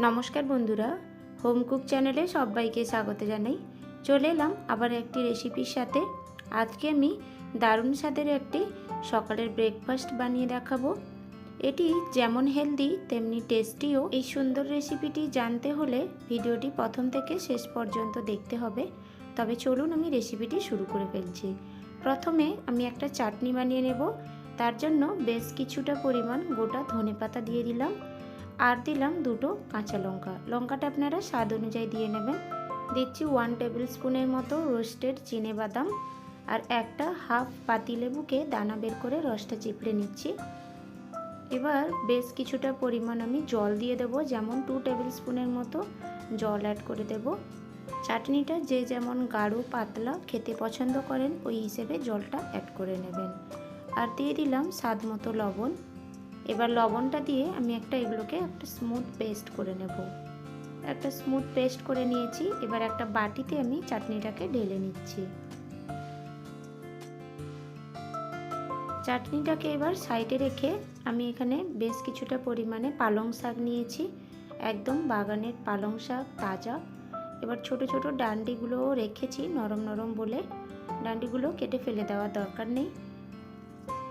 নমস্কার বন্ধুরা, home cook চ্যানেলে সবাইকে স্বাগত জানাই। চলে এলাম আবার একটি রেসিপির সাথে। আজকে আমি দারুণ স্বাদের একটি সকালের ব্রেকফাস্ট বানিয়ে দেখাবো। এটি যেমন হেলদি তেমনি টেস্টিও এই সুন্দর রেসিপিটি জানতে হলে ভিডিওটি প্রথম থেকে শেষ পর্যন্ত দেখতে হবে। তবে চলুন আমি রেসিপিটি শুরু করে ফেলছি। প্রথমে আমি একটা চাটনি বানিয়ে নেব। তার জন্য বেশ কিছুটা পরিমাণ গোটা ধনে পাতা দিয়ে দিলাম। আর দিলাম দুটো কাঁচা লঙ্কা। লঙ্কাটা আপনারা স্বাদ অনুযায়ী দিয়ে নেবেন। দিচ্ছি ওয়ান টেবিল স্পুনের মতো রোস্টেড চিনে বাদাম আর একটা হাফ পাতিলেবুকে দানা বের করে রসটা চিপড়ে নিচ্ছি। এবার বেশ কিছুটা পরিমাণ আমি জল দিয়ে দেবো, যেমন টু টেবিল স্পুনের মতো জল অ্যাড করে দেব। চাটনিটা যে যেমন গাঢ়, পাতলা, খেতে পছন্দ করেন, ওই হিসেবে জলটা অ্যাড করে নেবেন। আর দিয়ে দিলাম স্বাদ মতো লবণ। এবার লবণটা দিয়ে আমি একটা এগুলোকে একটা স্মুথ পেস্ট করে নেব। একটা স্মুথ পেস্ট করে নিয়েছি, এবার একটা বাটিতে আমি চাটনিটাকে ঢেলে নিচ্ছি। চাটনিটাকে এবার সাইডে রেখে আমি এখানে বেশ কিছুটা পরিমাণে পালং শাক নিয়েছি, একদম বাগানের পালং শাক, তাজা। এবার ছোট ছোট ডান্ডিগুলোও রেখেছি নরম নরম বলে। ডান্ডিগুলো কেটে ফেলে দেওয়ার দরকার নেই।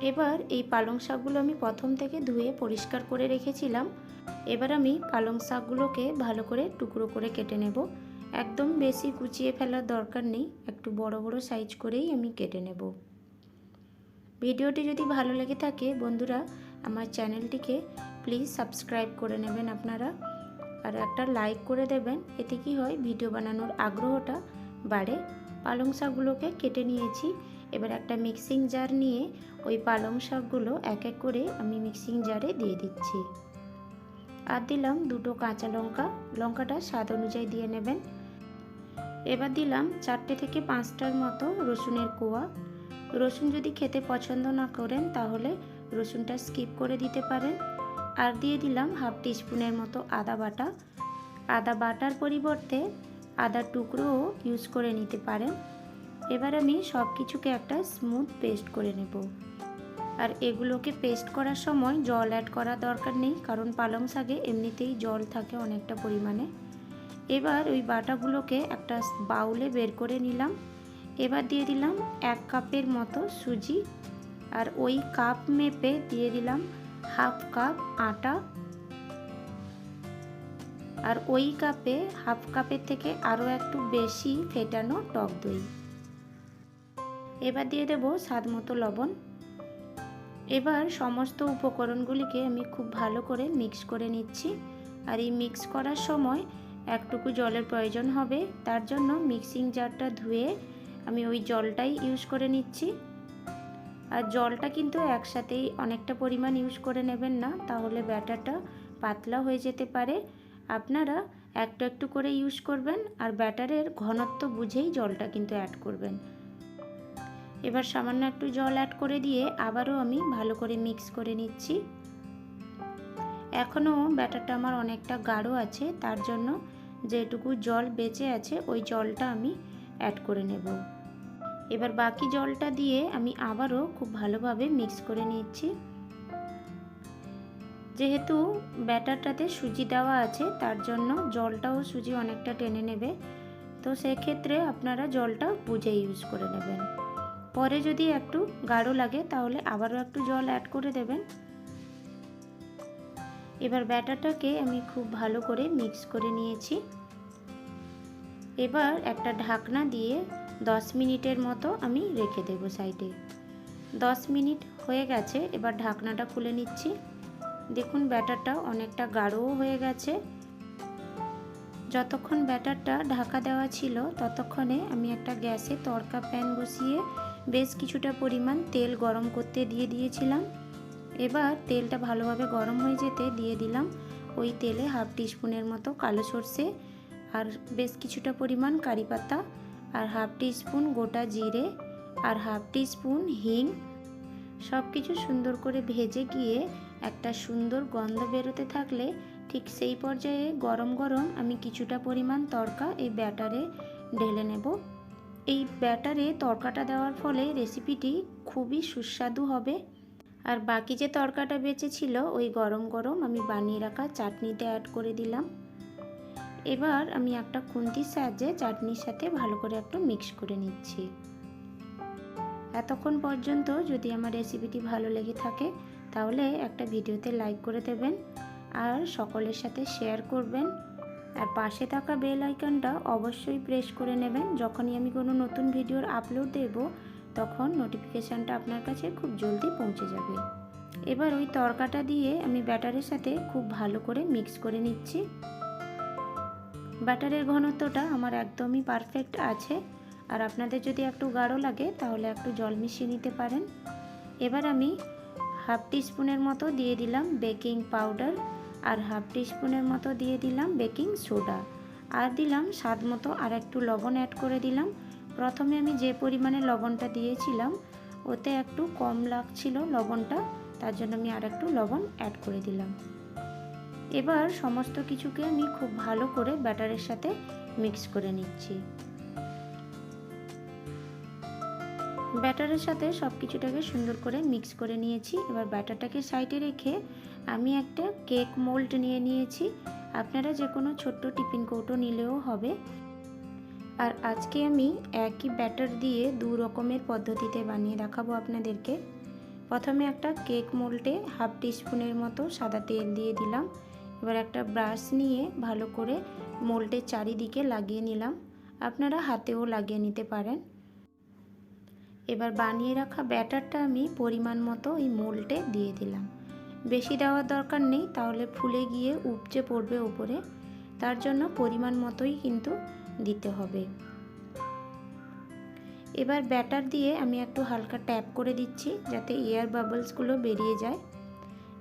এবার এই পালং শাকগুলো আমি প্রথম থেকে ধুয়ে পরিষ্কার করে রেখেছিলাম। এবার আমি পালং শাকগুলোকে ভালো করে টুকরো করে কেটে নেব। একদম বেশি কুচিয়ে ফেলার দরকার নেই, একটু বড় বড় সাইজ করেই আমি কেটে নেব। ভিডিওটি যদি ভালো লেগে থাকে, বন্ধুরা, আমার চ্যানেলটিকে প্লিজ সাবস্ক্রাইব করে নেবেন আপনারা। আর একটা লাইক করে দেবেন, এতে কি হয়, ভিডিও বানানোর আগ্রহটা বাড়ে। পালং শাকগুলোকে কেটে নিয়েছি। এবার একটা মিক্সিং জার নিয়ে ওই পালং শাকগুলো এক এক করে আমি মিক্সিং জারে দিয়ে দিচ্ছি। আর দিলাম দুটো কাঁচা লঙ্কা, লঙ্কাটা স্বাদ অনুযায়ী দিয়ে নেবেন। এবার দিলাম চারটে থেকে পাঁচটার মতো রসুনের কোয়া। রসুন যদি খেতে পছন্দ না করেন তাহলে রসুনটা স্কিপ করে দিতে পারেন। আর দিয়ে দিলাম হাফ টিস্পুনের মতো আদা বাটা। আদা বাটার পরিবর্তে আদার টুকরোও ইউজ করে নিতে পারেন। এবার আমি সব কিছুকে একটা স্মুথ পেস্ট করে নেব। আর এগুলোকে পেস্ট করার সময় জল অ্যাড করা দরকার নেই, কারণ পালং শাকে এমনিতেই জল থাকে অনেকটা পরিমাণে। এবার ওই বাটাগুলোকে একটা বাউলে বের করে নিলাম। এবার দিয়ে দিলাম এক কাপের মতো সুজি, আর ওই কাপ মেপে দিয়ে দিলাম হাফ কাপ আটা। আর ওই কাপে, হাফ কাপের থেকে আরও একটু বেশি ফেটানো টক দই। এবার দিয়ে দেবো স্বাদ মতো লবণ। এবার সমস্ত উপকরণগুলিকে আমি খুব ভালো করে মিক্স করে নিচ্ছি। আর এই মিক্স করার সময় একটুকু জলের প্রয়োজন হবে, তার জন্য মিক্সিং জারটা ধুয়ে আমি ওই জলটাই ইউজ করে নিচ্ছি। আর জলটা কিন্তু একসাথেই অনেকটা পরিমাণ ইউজ করে নেবেন না, তাহলে ব্যাটারটা পাতলা হয়ে যেতে পারে। আপনারা একটু একটু করে ইউজ করবেন, আর ব্যাটারের ঘনত্ব বুঝেই জলটা কিন্তু অ্যাড করবেন। এবার সামান্য একটু জল অ্যাড করে দিয়ে আবারও আমি ভালো করে মিক্স করে নিচ্ছি। এখনও ব্যাটারটা আমার অনেকটা গাঢ় আছে, তার জন্য যেটুকু জল বেঁচে আছে, ওই জলটা আমি অ্যাড করে নেব। এবার বাকি জলটা দিয়ে আমি আবারও খুব ভালোভাবে মিক্স করে নিচ্ছি। যেহেতু ব্যাটারটাতে সুজি দেওয়া আছে, তার জন্য জলটাও সুজি অনেকটা টেনে নেবে। তো সেক্ষেত্রে আপনারা জলটা বুঝে ইউজ করে নেবেন। পরে যদি একটু গাঢ় লাগে, তাহলে আবারও একটু জল অ্যাড করে দেবেন। এবার ব্যাটারটাকে আমি খুব ভালো করে মিক্স করে নিয়েছি। এবার একটা ঢাকনা দিয়ে 10 মিনিটের মতো আমি রেখে দেব সাইডে। 10 মিনিট হয়ে গেছে, এবার ঢাকনাটা খুলে নিচ্ছি। দেখুন, ব্যাটারটা অনেকটা গাঢ়ও হয়ে গেছে। যতক্ষণ ব্যাটারটা ঢাকা দেওয়া ছিল, ততক্ষণে আমি একটা গ্যাসে তড়কা প্যান বসিয়ে বেশ কিছুটা পরিমাণ তেল গরম করতে দিয়ে দিয়েছিলাম। এবার তেলটা ভালোভাবে গরম হয়ে যেতে দিয়ে দিলাম ওই তেলে হাফ টিস্পুনের মতো কালো সর্ষে আর বেশ কিছুটা পরিমাণ কারি পাতা আর হাফ টিস্পুন গোটা জিরে আর হাফ টিস্পুন হিং। সব কিছু সুন্দর করে ভেজে গিয়ে একটা সুন্দর গন্ধ বেরোতে থাকলে ঠিক সেই পর্যায়ে গরম গরম আমি কিছুটা পরিমাণ তড়কা এই ব্যাটারে ঢেলে নেব। এই ব্যাটারে তরকাটা দেওয়ার ফলে রেসিপিটি খুবই সুস্বাদু হবে। আর বাকি যে তরকাটা বেঁচেছিল, ওই গরম গরম আমি বানিয়ে রাখা চাটনিতে অ্যাড করে দিলাম। এবার আমি একটা খুন্তির সাহায্যে চাটনির সাথে ভালো করে একটু মিক্স করে নিচ্ছি। এতক্ষণ পর্যন্ত যদি আমার রেসিপিটি ভালো লেগে থাকে, তাহলে একটা ভিডিওতে লাইক করে দেবেন। আর সকলের সাথে শেয়ার করবেন। আর পাশে থাকা বেল আইকনটা অবশ্যই প্রেস করে নেবেন। যখনই আমি কোনো নতুন ভিডিওর আপলোড দেব, তখন নোটিফিকেশানটা আপনার কাছে খুব জলদি পৌঁছে যাবে। এবার ওই তরকাটা দিয়ে আমি ব্যাটারের সাথে খুব ভালো করে মিক্স করে নিচ্ছি। ব্যাটারের ঘনত্বটা আমার একদমই পারফেক্ট আছে। আর আপনাদের যদি একটু গাঢ় লাগে, তাহলে একটু জল মিশিয়ে নিতে পারেন। এবার আমি হাফ টিস্পুনের মতো দিয়ে দিলাম বেকিং পাউডার আর হাফ টিস্পুনের মতো দিয়ে দিলাম বেকিং সোডা। আর দিলাম স্বাদ মতো আর একটু লবণ অ্যাড করে দিলাম। প্রথমে আমি যে পরিমাণে লবণটা দিয়েছিলাম, ওতে একটু কম লাগছিল লবণটা, তার জন্য আমি আর একটু লবণ অ্যাড করে দিলাম। এবার সমস্ত কিছুকে আমি খুব ভালো করে ব্যাটারের সাথে মিক্স করে নিচ্ছি। ব্যাটারের সাথে সব কিছুটাকে সুন্দর করে মিক্স করে নিয়েছি। এবার ব্যাটারটাকে সাইডে রেখে আমি একটা কেক মোল্ড নিয়ে নিয়েছি। আপনারা যে কোনো ছোট্ট টিফিন কৌটো নিলেও হবে। আর আজকে আমি একই ব্যাটার দিয়ে দু রকমের পদ্ধতিতে বানিয়ে দেখাবো আপনাদেরকে। প্রথমে একটা কেক মোল্ডে হাফ টিস্পুনের মতো সাদা তেল দিয়ে দিলাম। এবার একটা ব্রাশ নিয়ে ভালো করে মোল্ডের চারিদিকে লাগিয়ে নিলাম। আপনারা হাতেও লাগিয়ে নিতে পারেন। এবার বানিয়ে রাখা ব্যাটারটা আমি পরিমাণ মতো এই মোল্ডে দিয়ে দিলাম। বেশি দেওয়ার দরকার নেই, তাহলে ফুলে গিয়ে উপচে পড়বে ওপরে। তার জন্য পরিমাণ মতোই কিন্তু দিতে হবে। এবার ব্যাটার দিয়ে আমি একটু হালকা ট্যাপ করে দিচ্ছি, যাতে এয়ার বাবলসগুলো বেরিয়ে যায়।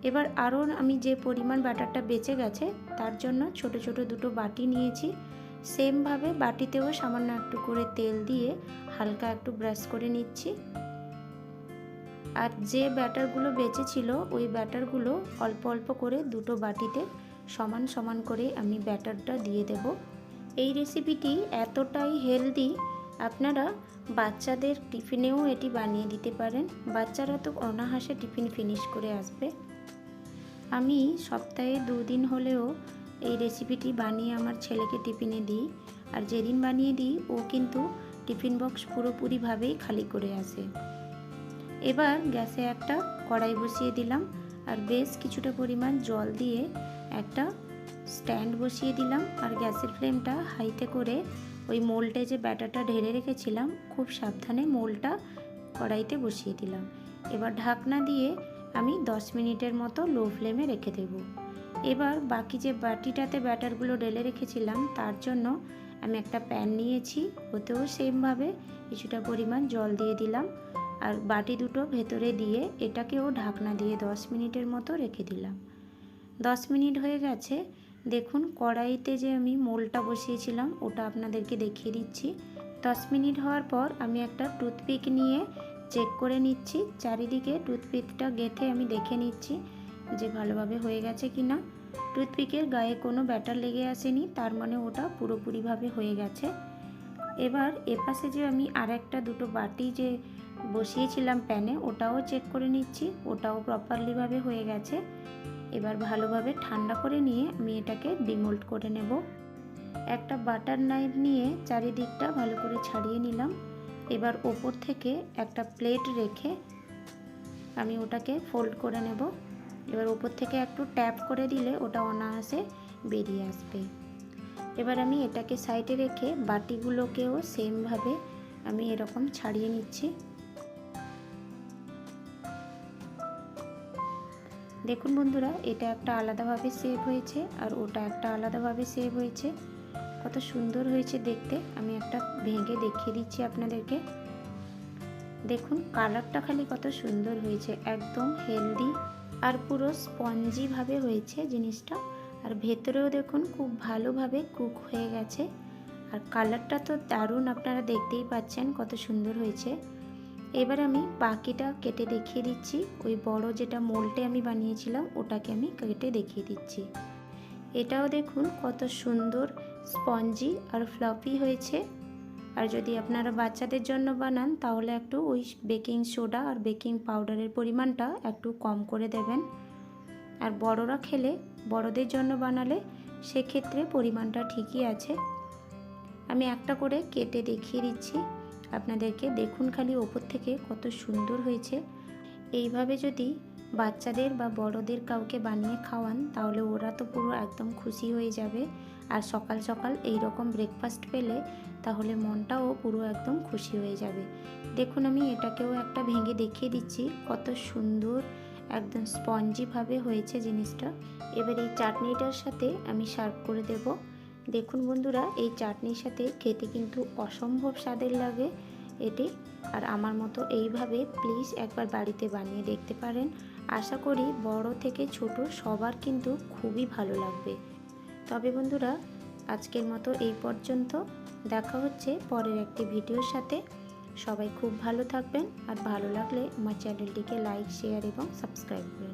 এবার আরও আমি যে পরিমাণ ব্যাটারটা বেঁচে গেছে, তার জন্য ছোট ছোট দুটো বাটি নিয়েছি। সেমভাবে বাটিতেও সামান্য একটু করে তেল দিয়ে হালকা একটু ব্রাশ করে নিচ্ছি। আর যে ব্যাটারগুলো বেঁচে ছিল, ওই ব্যাটারগুলো অল্প অল্প করে দুটো বাটিতে সমান সমান করে আমি ব্যাটারটা দিয়ে দেব। এই রেসিপিটি এতটাই হেলদি, আপনারা বাচ্চাদের টিফিনেও এটি বানিয়ে দিতে পারেন। বাচ্চারা তো অনাহাসে টিফিন ফিনিশ করে আসবে। আমি সপ্তাহে দুদিন হলেও এই রেসিপিটি বানিয়ে আমার ছেলেকে টিফিনে দিই। আর যেদিন বানিয়ে দিই, ও কিন্তু টিফিন বক্স পুরোপুরিভাবেই খালি করে আসে। এবার গ্যাসে একটা কড়াই বসিয়ে দিলাম আর বেশ কিছুটা পরিমাণ জল দিয়ে একটা স্ট্যান্ড বসিয়ে দিলাম। আর গ্যাসের ফ্লেমটা হাইতে করে ওই মোলটে যে ব্যাটারটা ঢেলে রেখেছিলাম, খুব সাবধানে মোলটা কড়াইতে বসিয়ে দিলাম। এবার ঢাকনা দিয়ে আমি 10 মিনিটের মতো লো ফ্লেমে রেখে দেব। এবার বাকি যে বাটিটাতে ব্যাটারগুলো ঢেলে রেখেছিলাম, তার জন্য আমি একটা প্যান নিয়েছি। ওতেও সেমভাবে কিছুটা পরিমাণ জল দিয়ে দিলাম আর বাটি দুটো ভেতরে দিয়ে এটাকেও ঢাকনা দিয়ে 10 মিনিটের মতো রেখে দিলাম। 10 মিনিট হয়ে গেছে। দেখুন কড়াইতে যে আমি মোলটা বসিয়েছিলাম, ওটা আপনাদেরকে দেখিয়ে দিচ্ছি। 10 মিনিট হওয়ার পর আমি একটা টুথপিক নিয়ে চেক করে নিচ্ছি। চারিদিকে টুথপিকটা গেথে আমি দেখে নিচ্ছি। যে ভালোভাবে হয়ে গেছে কি না। টুথপিকের গায়ে কোনো ব্যাটার লেগে আসেনি, তার মানে ওটা পুরোপুরিভাবে হয়ে গেছে। এবার এপাশে যে আমি আর একটা দুটো বাটি যে বসিয়েছিলাম প্যানে, ওটাও চেক করে নিচ্ছি, ওটাও প্রপারলিভাবে হয়ে গেছে। এবার ভালোভাবে ঠান্ডা করে নিয়ে আমি এটাকে ডিমোল্ড করে নেব। একটা বাটার নাইফ নিয়ে চারিদিকটা ভালো করে ছাড়িয়ে নিলাম। এবার ওপর থেকে একটা প্লেট রেখে আমি ওটাকে ফোল্ড করে নেব। এবার ওপর থেকে একটু ট্যাপ করে দিলে ওটা অনায়াসে বেরিয়ে আসবে। এবার আমি এটাকে সাইডে রেখে বাটিগুলোকেও সেমভাবে আমি এরকম ছাড়িয়ে নিচ্ছি। দেখুন বন্ধুরা, এটা একটা আলাদাভাবে সেভ হয়েছে আর ওটা একটা আলাদাভাবে সেভ হয়েছে। কত সুন্দর হয়েছে দেখতে। আমি একটা ভেঙে দেখিয়ে দিচ্ছি আপনাদেরকে। দেখুন কালারটা খালি কত সুন্দর হয়েছে। একদম হেলদি আর পুরো স্পঞ্জিভাবে হয়েছে জিনিসটা। আর ভেতরেও দেখুন খুব ভালোভাবে কুক হয়ে গেছে। আর কালারটা তো দারুণ আপনারা দেখতেই পাচ্ছেন কত সুন্দর হয়েছে। এবার আমি বাকিটা কেটে দেখিয়ে দিচ্ছি। ওই বড় যেটা মোলটে আমি বানিয়েছিলাম, ওটাকে আমি কেটে দেখিয়ে দিচ্ছি। এটাও দেখুন কত সুন্দর স্পঞ্জি আর ফ্লপি হয়েছে। আর যদি আপনারা বাচ্চাদের জন্য বানান, তাহলে একটু ওই বেকিং সোডা আর বেকিং পাউডারের পরিমাণটা একটু কম করে দেবেন। আর বড়রা খেলে, বড়দের জন্য বানালে সেক্ষেত্রে পরিমাণটা ঠিকই আছে। আমি একটা করে কেটে দেখিয়ে দিচ্ছি। আপনাদেরকে দেখুন খালি ওপর থেকে কত সুন্দর হয়েছে। এইভাবে যদি বাচ্চাদের বা বড়দের কাউকে বানিয়ে খাওয়ান, তাহলে ওরা তো পুরো একদম খুশি হয়ে যাবে। আর সকাল সকাল এই রকম ব্রেকফাস্ট পেলে তাহলে মনটাও পুরো একদম খুশি হয়ে যাবে। দেখুন আমি এটাকেও একটা ভেঙে দেখিয়ে দিচ্ছি, কত সুন্দর একদম স্পঞ্জিভাবে হয়েছে জিনিসটা। এবার এই চাটনিটার সাথে আমি সার্ভ করে দেব। দেখুন বন্ধুরা, এই চাটনির সাথে খেতে কিন্তু অসম্ভব স্বাদের লাগে এটি। আর আমার মতো এইভাবে প্লিজ একবার বাড়িতে বানিয়ে দেখতে পারেন। আশা করি বড় থেকে ছোট সবার কিন্তু খুবই ভালো লাগবে। তবে বন্ধুরা, আজকের মতো এই পর্যন্ত। দেখা হচ্ছে পরের একটি ভিডিওর সাথে। সবাই খুব ভালো থাকবেন আর ভালো লাগলে আমার চ্যানেলটিকে লাইক, শেয়ার এবং সাবস্ক্রাইব করুন।